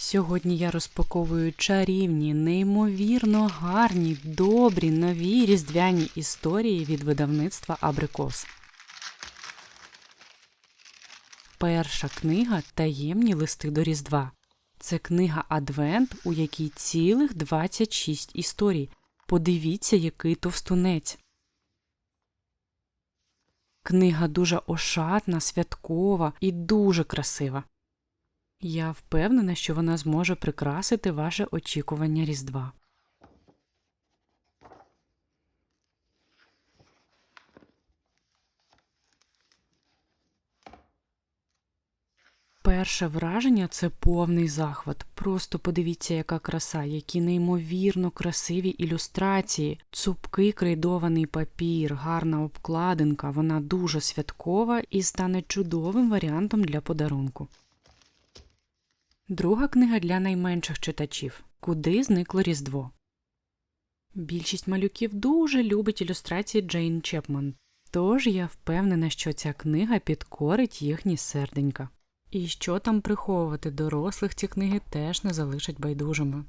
Сьогодні я розпаковую чарівні, неймовірно гарні, добрі, нові різдвяні історії від видавництва Абрикос. Перша книга Таємні листи до Різдва. Це книга Адвент, у якій цілих 26 історій. Подивіться, який товстунець. Книга дуже ошатна, святкова і дуже красива. Я впевнена, що вона зможе прикрасити ваше очікування Різдва. Перше враження це повний захват. Просто подивіться, яка краса, які неймовірно красиві ілюстрації, цупкий крейдований папір, гарна обкладинка. Вона дуже святкова і стане чудовим варіантом для подарунку. Друга книга для найменших читачів Куди зникло Різдво. Більшість малюків дуже любить ілюстрації Джейн Чепман, тож я впевнена, що ця книга підкорить їхні серденька. І що там приховувати, дорослих ці книги теж не залишать байдужими.